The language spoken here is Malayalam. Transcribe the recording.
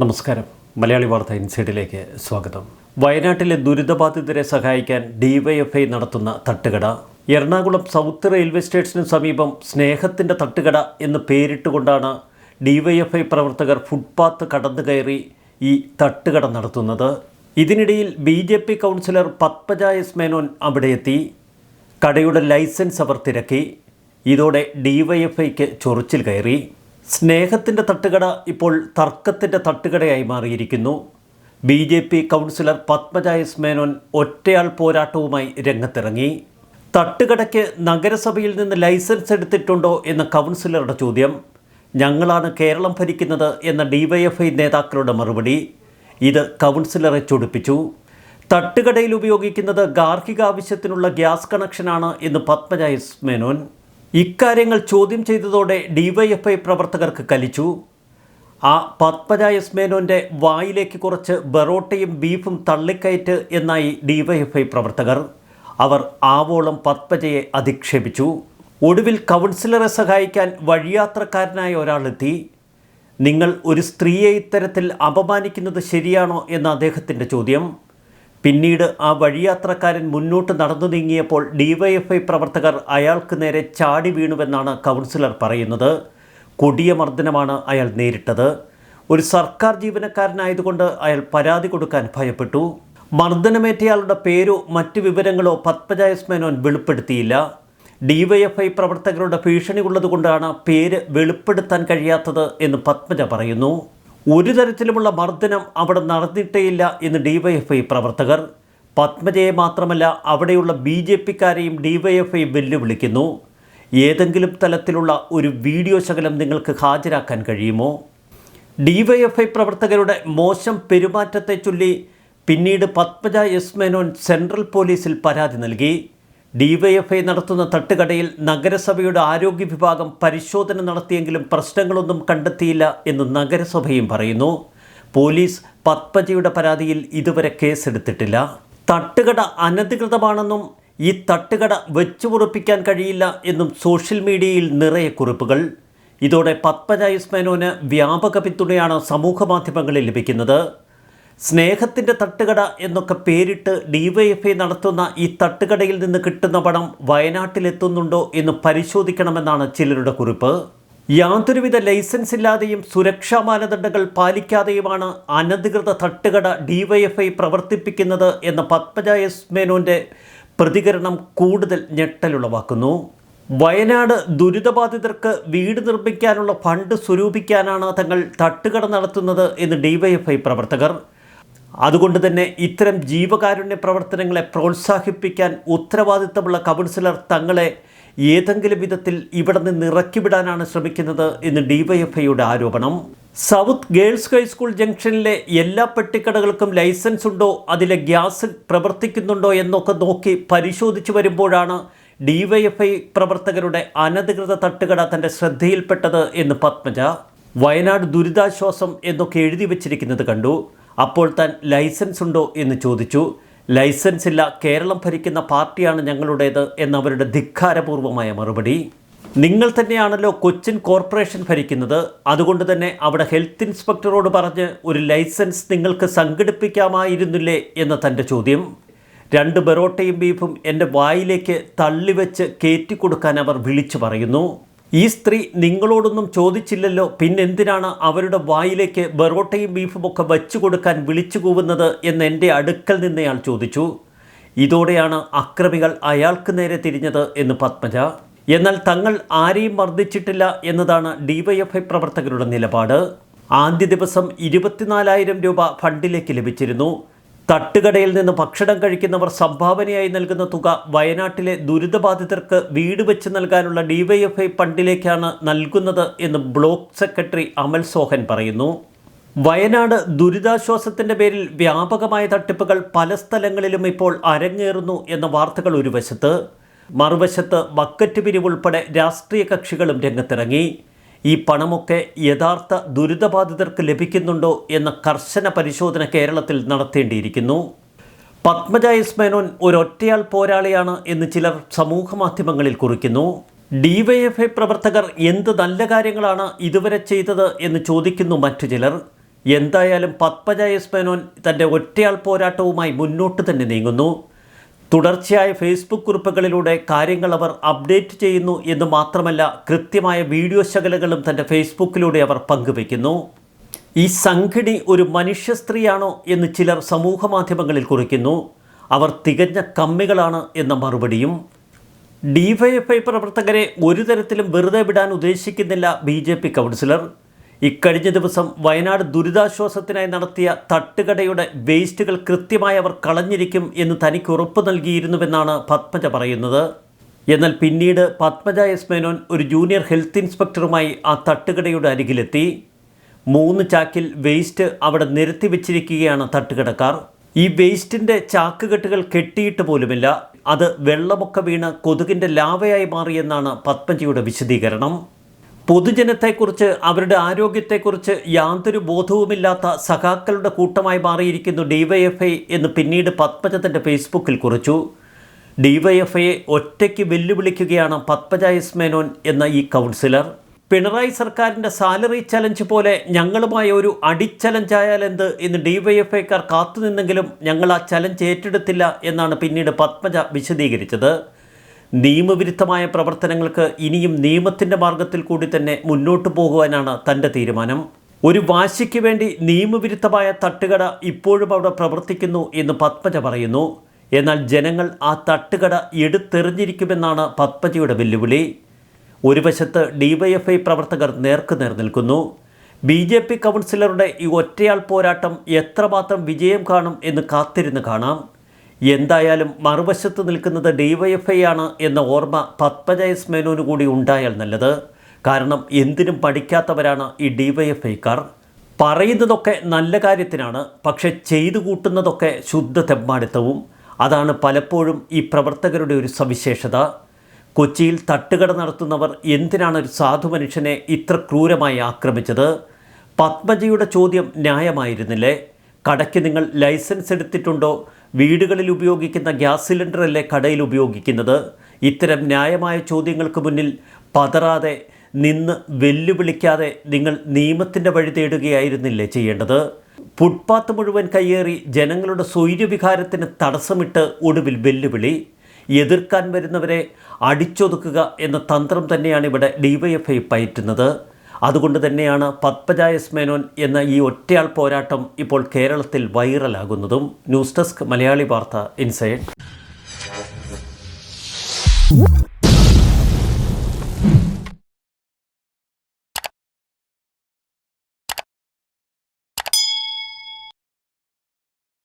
നമസ്കാരം. മലയാളി വാർത്ത ഇൻസൈഡിലേക്ക് സ്വാഗതം. വയനാട്ടിലെ ദുരിതബാധിതരെ സഹായിക്കാൻ ഡിവൈഎഫ്ഐ നടത്തുന്ന തട്ടുകട. എറണാകുളം സൗത്ത് റെയിൽവേ സ്റ്റേഷന് സമീപം സ്നേഹത്തിന്റെ തട്ടുകട എന്ന് പേരിട്ടുകൊണ്ടാണ് ഡിവൈഎഫ്ഐ പ്രവർത്തകർ ഫുട്പാത്ത് കടന്നു കയറി ഈ തട്ടുകട നടത്തുന്നത്. ഇതിനിടയിൽ B J P councillor Padmaja S Menon അവിടെ എത്തി കടയുടെ ലൈസൻസ് അവർ തിരക്കി. ഇതോടെ ഡിവൈഎഫ്ഐക്ക് ചൊറിച്ചിൽ കയറി. സ്നേഹത്തിന്റെ തട്ടുകട ഇപ്പോൾ തർക്കത്തിന്റെ തട്ടുകടയായി മാറിയിരിക്കുന്നു. B J P councillor Padmaja S Menon ഒറ്റയാൾ പോരാട്ടവുമായി രംഗത്തിറങ്ങി. തട്ടുകടയ്ക്ക് നഗരസഭയിൽ നിന്ന് ലൈസൻസ് എടുത്തിട്ടുണ്ടോ എന്ന കൗൺസിലറുടെ ചോദ്യം. ഞങ്ങളാണ് കേരളം ഭരിക്കുന്നത് എന്ന ഡിവൈഎഫ്ഐ നേതാക്കളുടെ മറുപടി. ഇത് കൗൺസിലറെ ചൊടിപ്പിച്ചു. തട്ടുകടയിൽ ഉപയോഗിക്കുന്നത് ഗാർഹിക ആവശ്യത്തിനുള്ള ഗ്യാസ് കണക്ഷനാണ് എന്ന് പത്മജ എസ് മേനോൻ. ഇക്കാര്യങ്ങൾ ചോദ്യം ചെയ്തതോടെ ഡിവൈഎഫ്ഐ പ്രവർത്തകർക്ക് കലിച്ചു. ആ പത്മജ എസ് മേനോന്റെ വായിലേക്ക് കുറച്ച് ബറോട്ടയും ബീഫും തള്ളിക്കയറ്റ് എന്നായി ഡിവൈഎഫ്ഐ പ്രവർത്തകർ. അവർ ആവോളം പത്മജയെ അധിക്ഷേപിച്ചു. ഒടുവിൽ കൗൺസിലറെ സഹായിക്കാൻ വഴിയാത്രക്കാരനായ ഒരാളെത്തി. നിങ്ങൾ ഒരു സ്ത്രീയെ ഇത്തരത്തിൽ അപമാനിക്കുന്നത് ശരിയാണോ? എന്ന അദ്ദേഹത്തിന്റെ ചോദ്യം. പിന്നീട് ആ വഴിയാത്രക്കാരൻ മുന്നോട്ട് നടന്നു നീങ്ങിയപ്പോൾ ഡിവൈഎഫ്ഐ പ്രവർത്തകർ അയാൾക്ക് നേരെ ചാടി വീണുവെന്നാണ് കൗൺസിലർ പറയുന്നത്. കൊടിയ മർദ്ദനമാണ് അയാൾ നേരിട്ടത്. ഒരു സർക്കാർ ജീവനക്കാരനായതുകൊണ്ട് അയാൾ പരാതി കൊടുക്കാൻ ഭയപ്പെട്ടു. മർദ്ദനമേറ്റയാളുടെ പേരോ മറ്റു വിവരങ്ങളോ പത്മജായസ് മേനോൻ വെളിപ്പെടുത്തിയില്ല. ഡിവൈഎഫ്ഐ പ്രവർത്തകരുടെ ഭീഷണി ഉള്ളതുകൊണ്ടാണ് പേര് വെളിപ്പെടുത്താൻ കഴിയാത്തത് എന്ന് പത്മജ പറയുന്നു. ഒരു തരത്തിലുമുള്ള മർദ്ദനം അവിടെ നടന്നിട്ടേയില്ല എന്ന് ഡിവൈഎഫ്ഐ പ്രവർത്തകർ. പത്മജയെ മാത്രമല്ല അവിടെയുള്ള ബി ജെ പിക്കാരെയും ഡിവൈഎഫ്ഐ വെല്ലുവിളിക്കുന്നു. ഏതെങ്കിലും തലത്തിലുള്ള ഒരു വീഡിയോ ശകലം നിങ്ങൾക്ക് ഹാജരാക്കാൻ കഴിയുമോ? ഡിവൈഎഫ്ഐ പ്രവർത്തകരുടെ മോശം പെരുമാറ്റത്തെ ചൊല്ലി പിന്നീട് പത്മജ എസ് മേനോൻ സെൻട്രൽ പോലീസിൽ പരാതി നൽകി. ഡിവൈഎഫ്ഐ നടത്തുന്ന തട്ടുകടയിൽ നഗരസഭയുടെ ആരോഗ്യ വിഭാഗം പരിശോധന നടത്തിയെങ്കിലും പ്രശ്നങ്ങളൊന്നും കണ്ടെത്തിയില്ല എന്ന് നഗരസഭയും പറയുന്നു. പോലീസ് പത്മജയുടെ പരാതിയിൽ ഇതുവരെ കേസെടുത്തിട്ടില്ല. തട്ടുകട അനധികൃതമാണെന്നും ഈ തട്ടുകട വെച്ചുപുറപ്പിക്കാൻ കഴിയില്ല എന്നും സോഷ്യൽ മീഡിയയിൽ നിറയെ കുറിപ്പുകൾ. ഇതോടെ പത്മജ എസ് വ്യാപക പിന്തുണയാണ് സമൂഹ മാധ്യമങ്ങളിൽ ലഭിക്കുന്നത്. സ്നേഹത്തിന്റെ തട്ടുകട എന്നൊക്കെ പേരിട്ട് ഡിവൈഎഫ്ഐ നടത്തുന്ന ഈ തട്ടുകടയിൽ നിന്ന് കിട്ടുന്ന പണം വയനാട്ടിലെത്തുന്നുണ്ടോ എന്ന് പരിശോധിക്കണമെന്നാണ് ചിലരുടെ കുറിപ്പ്. യാതൊരുവിധ ലൈസൻസ് ഇല്ലാതെയും സുരക്ഷാ മാനദണ്ഡങ്ങൾ പാലിക്കാതെയുമാണ് അനധികൃത തട്ടുകട ഡിവൈഎഫ്ഐ പ്രവർത്തിപ്പിക്കുന്നത് എന്ന പത്മജ എസ് മേനോന്റെ പ്രതികരണം കൂടുതൽ ഞെട്ടലുളവാക്കുന്നു. വയനാട് ദുരിതബാധിതർക്ക് വീട് നിർമ്മിക്കാനുള്ള ഫണ്ട് സ്വരൂപിക്കാനാണ് തങ്ങൾ തട്ടുകട നടത്തുന്നത് എന്ന് ഡിവൈഎഫ്ഐ പ്രവർത്തകർ. അതുകൊണ്ട് തന്നെ ഇത്തരം ജീവകാരുണ്യ പ്രവർത്തനങ്ങളെ പ്രോത്സാഹിപ്പിക്കാൻ ഉത്തരവാദിത്തമുള്ള കൗൺസിലർ തങ്ങളെ ഏതെങ്കിലും വിധത്തിൽ ഇവിടെ നിന്ന് ഇറക്കിവിടാനാണ് ശ്രമിക്കുന്നത് എന്ന് ഡിവൈഎഫ്ഐയുടെ ആരോപണം. സൗത്ത് ഗേൾസ് ഹൈസ്കൂൾ ജംഗ്ഷനിലെ എല്ലാ പെട്ടിക്കടകൾക്കും ലൈസൻസ് ഉണ്ടോ? അതിലെ ഗ്യാസ് പ്രവർത്തിക്കുന്നുണ്ടോ എന്നൊക്കെ നോക്കി പരിശോധിച്ചു വരുമ്പോഴാണ് ഡിവൈഎഫ്ഐ പ്രവർത്തകരുടെ അനധികൃത തട്ടുകട തന്റെ ശ്രദ്ധയിൽപ്പെട്ടത് എന്ന് പത്മജ. വയനാട് ദുരിതാശ്വാസം എന്നൊക്കെ എഴുതി വച്ചിരിക്കുന്നത് കണ്ടു. അപ്പോൾ താൻ ലൈസൻസ് ഉണ്ടോ എന്ന് ചോദിച്ചു. ലൈസൻസ് ഇല്ല കേരളം ഭരിക്കുന്ന പാർട്ടിയാണ് ഞങ്ങളുടേത് എന്നവരുടെ ധിക്കാരപൂർവമായ മറുപടി. നിങ്ങൾ തന്നെയാണല്ലോ കൊച്ചിൻ കോർപ്പറേഷൻ ഭരിക്കുന്നത്. അതുകൊണ്ട് തന്നെ അവിടെ ഹെൽത്ത് ഇൻസ്പെക്ടറോട് പറഞ്ഞ് ഒരു ലൈസൻസ് നിങ്ങൾക്ക് സംഘടിപ്പിക്കാമായിരുന്നില്ലേ എന്ന തന്റെ ചോദ്യം. രണ്ട് ബെറോട്ടയും ബീഫും എന്റെ വായിലേക്ക് തള്ളിവെച്ച് കയറ്റിക്കൊടുക്കാൻ അവർ വിളിച്ചു പറയുന്നു. ഈ സ്ത്രീ നിങ്ങളോടൊന്നും ചോദിച്ചില്ലല്ലോ. പിന്നെന്തിനാണ് അവരുടെ വായിലേക്ക് ബറോട്ടയും ബീഫും ഒക്കെ വച്ചു കൊടുക്കാൻ വിളിച്ചു കൂവുന്നത് എന്ന് എന്റെ അടുക്കൽ നിന്നയാൾ ചോദിച്ചു. ഇതോടെയാണ് അക്രമികൾ അയാൾക്ക് നേരെ തിരിഞ്ഞത് എന്ന് പത്മജ. എന്നാൽ തങ്ങൾ ആരെയും മർദ്ദിച്ചിട്ടില്ല എന്നതാണ് ഡിവൈഎഫ്ഐ പ്രവർത്തകരുടെ നിലപാട്. ആദ്യ ദിവസം ഇരുപത്തിനാലായിരം രൂപ ഫണ്ടിലേക്ക് ലഭിച്ചിരുന്നു. തട്ടുകടയിൽ നിന്ന് ഭക്ഷണം കഴിക്കുന്നവർ സംഭാവനയായി നൽകുന്ന തുക വയനാട്ടിലെ ദുരിതബാധിതർക്ക് വീട് വെച്ച് നൽകാനുള്ള ഡിവൈഎഫ്ഐ ഫണ്ടിലേക്കാണ് നൽകുന്നത് എന്ന് ബ്ലോക്ക് സെക്രട്ടറി അമൽ സോഹൻ പറയുന്നു. വയനാട് ദുരിതാശ്വാസത്തിന്റെ പേരിൽ വ്യാപകമായ തട്ടിപ്പുകൾ പല സ്ഥലങ്ങളിലും ഇപ്പോൾ അരങ്ങേറുന്നു എന്ന വാർത്തകൾ ഒരു വശത്ത് മറുവശത്ത് ബക്കറ്റ് പിരിവുൾപ്പെടെ രാഷ്ട്രീയ കക്ഷികളും രംഗത്തിറങ്ങി. ഈ പണമൊക്കെ യഥാർത്ഥ ദുരിതബാധിതർക്ക് ലഭിക്കുന്നുണ്ടോ എന്ന കർശന പരിശോധന കേരളത്തിൽ നടത്തേണ്ടിയിരിക്കുന്നു. പത്മജ എസ് മേനോൻ ഒരൊറ്റയാൾ പോരാളിയാണ് എന്ന് ചിലർ സമൂഹ മാധ്യമങ്ങളിൽ കുറിക്കുന്നു. ഡിവൈഎഫ്ഐ പ്രവർത്തകർ എന്ത് നല്ല കാര്യങ്ങളാണ് ഇതുവരെ ചെയ്തത് എന്ന് ചോദിക്കുന്നു മറ്റു ചിലർ. എന്തായാലും പത്മജ എസ് മേനോൻ തന്റെ ഒറ്റയാൾ പോരാട്ടവുമായി മുന്നോട്ട് തന്നെ നീങ്ങുന്നു. തുടർച്ചയായ ഫേസ്ബുക്ക് കുറിപ്പുകളിലൂടെ കാര്യങ്ങൾ അവർ അപ്ഡേറ്റ് ചെയ്യുന്നു എന്ന് മാത്രമല്ല കൃത്യമായ വീഡിയോ ശകലകളും തന്റെ ഫേസ്ബുക്കിലൂടെ അവർ പങ്കുവയ്ക്കുന്നു. ഈ സംഘിണി ഒരു മനുഷ്യ സ്ത്രീയാണോ എന്ന് ചിലർ സമൂഹ മാധ്യമങ്ങളിൽ കുറിക്കുന്നു. അവർ തികഞ്ഞ കമ്മികളാണ് എന്ന മറുപടിയും. ഡിവൈഎഫ്ഐ പ്രവർത്തകരെ ഒരു തരത്തിലും വെറുതെ വിടാൻ ഉദ്ദേശിക്കുന്നില്ല ബി ജെ പി കൗൺസിലർ. ഇക്കഴിഞ്ഞ ദിവസം വയനാട് ദുരിതാശ്വാസത്തിനായി നടത്തിയ തട്ടുകടയുടെ വേസ്റ്റുകൾ കൃത്യമായി അവർ കളഞ്ഞിരിക്കും എന്ന് തനിക്ക് ഉറപ്പ് നൽകിയിരുന്നുവെന്നാണ് പത്മജ പറയുന്നത്. എന്നാൽ പിന്നീട് പത്മജ എസ് മേനോൻ ഒരു ജൂനിയർ ഹെൽത്ത് ഇൻസ്പെക്ടറുമായി ആ തട്ടുകടയുടെ അരികിലെത്തി. മൂന്ന് ചാക്കിൽ വേസ്റ്റ് അവിടെ നിരത്തി വെച്ചിരിക്കുകയാണ് തട്ടുകടക്കാർ. ഈ വേസ്റ്റിന്റെ ചാക്കുകെട്ടുകൾ കെട്ടിയിട്ട് പോലുമില്ല. അത് വെള്ളമൊക്കെ വീണ് കൊതുകിന്റെ ലാവയായി മാറിയെന്നാണ് പത്മജിയുടെ വിശദീകരണം. പൊതുജനത്തെക്കുറിച്ച് അവരുടെ ആരോഗ്യത്തെക്കുറിച്ച് യാതൊരു ബോധവുമില്ലാത്ത സഖാക്കളുടെ കൂട്ടമായി മാറിയിരിക്കുന്നു ഡിവൈഎഫ്ഐ എന്ന് പിന്നീട് പത്മജ തന്റെ ഫേസ്ബുക്കിൽ കുറിച്ചു. ഡിവൈഎഫ്ഐയെ ഒറ്റയ്ക്ക് വെല്ലുവിളിക്കുകയാണ് പത്മജ എസ് മേനോൻ എന്ന ഈ കൗൺസിലർ. പിണറായി സർക്കാരിന്റെ സാലറി ചലഞ്ച് പോലെ ഞങ്ങളുമായ ഒരു അടിച്ചലഞ്ചായാൽ എന്ത് എന്ന് ഡിവൈഎഫ്ഐക്കാർ കാത്തുനിന്നെങ്കിലും ഞങ്ങൾ ആ ചലഞ്ച് ഏറ്റെടുത്തില്ല എന്നാണ് പിന്നീട് പത്മജ വിശദീകരിച്ചത്. നിയമവിരുദ്ധമായ പ്രവർത്തനങ്ങൾക്ക് ഇനിയും നിയമത്തിന്റെ മാർഗത്തിൽ കൂടി തന്നെ മുന്നോട്ടു പോകുവാനാണ് തന്റെ തീരുമാനം. ഒരു വാശിക്ക് വേണ്ടി നിയമവിരുദ്ധമായ തട്ടുകട ഇപ്പോഴും അവിടെ പ്രവർത്തിക്കുന്നു എന്ന് പത്മജ പറയുന്നു. എന്നാൽ ജനങ്ങൾ ആ തട്ടുകട എടുത്തെറിഞ്ഞിരിക്കുമെന്നാണ് പത്മജയുടെ വെല്ലുവിളി. ഒരു വശത്ത് ഡിവൈഎഫ്ഐ പ്രവർത്തകർ നേർക്കുനേർ നിൽക്കുന്നു. ബി ജെ പി കൗൺസിലറുടെ ഈ ഒറ്റയാൾ പോരാട്ടം എത്രമാത്രം വിജയം കാണും എന്ന് കാത്തിരുന്ന് കാണാം. എന്തായാലും മറുവശത്ത് നിൽക്കുന്നത് ഡിവൈഎഫ്ഐ ആണ് എന്ന ഓർമ്മ പത്മജയസ് മേനോന് കൂടി ഉണ്ടായാൽ നല്ലത്. കാരണം എന്തിനും പഠിക്കാത്തവരാണ് ഈ ഡിവൈഎഫ്ഐക്കാർ പറയുന്നതൊക്കെ നല്ല കാര്യത്തിനാണ് പക്ഷെ ചെയ്തു കൂട്ടുന്നതൊക്കെ ശുദ്ധ തെമ്മാടിത്തവും. അതാണ് പലപ്പോഴും ഈ പ്രവർത്തകരുടെ ഒരു സവിശേഷത. കൊച്ചിയിൽ തട്ടുകട നടത്തുന്നവർ എന്തിനാണ് ഒരു സാധു മനുഷ്യനെ ഇത്ര ക്രൂരമായി ആക്രമിച്ചത്? പത്മജയുടെ ചോദ്യം ന്യായമായിരുന്നില്ലേ? കടയ്ക്ക് നിങ്ങൾ ലൈസൻസ് എടുത്തിട്ടുണ്ടോ? വീടുകളിൽ ഉപയോഗിക്കുന്ന ഗ്യാസ് സിലിണ്ടർ അല്ലേ കടയിൽ ഉപയോഗിക്കുന്നത്? ഇത്തരം ന്യായമായ ചോദ്യങ്ങൾക്ക് മുന്നിൽ പതറാതെ നിന്ന് വെല്ലുവിളിക്കാതെ നിങ്ങൾ നിയമത്തിന്റെ വഴി തേടുകയായിരുന്നില്ലേ ചെയ്യേണ്ടത്? ഫുട്പാത്ത് മുഴുവൻ കയ്യേറി ജനങ്ങളുടെ സ്വൈര്യവികാരത്തിന് തടസ്സമിട്ട് ഒടുവിൽ വെല്ലുവിളി. എതിർക്കാൻ വരുന്നവരെ അടിച്ചൊതുക്കുക എന്ന തന്ത്രം തന്നെയാണ് ഇവിടെ ഡിവൈഎഫ്ഐ പയറ്റുന്നത്. അതുകൊണ്ട് തന്നെയാണ് പത്മജായസ് മേനോൻ എന്ന ഈ ഒറ്റയാൾ പോരാട്ടം ഇപ്പോൾ കേരളത്തിൽ വൈറലാകുന്നതും. ന്യൂസ് ഡെസ്ക് മലയാളി വാർത്ത ഇൻസൈഡ്.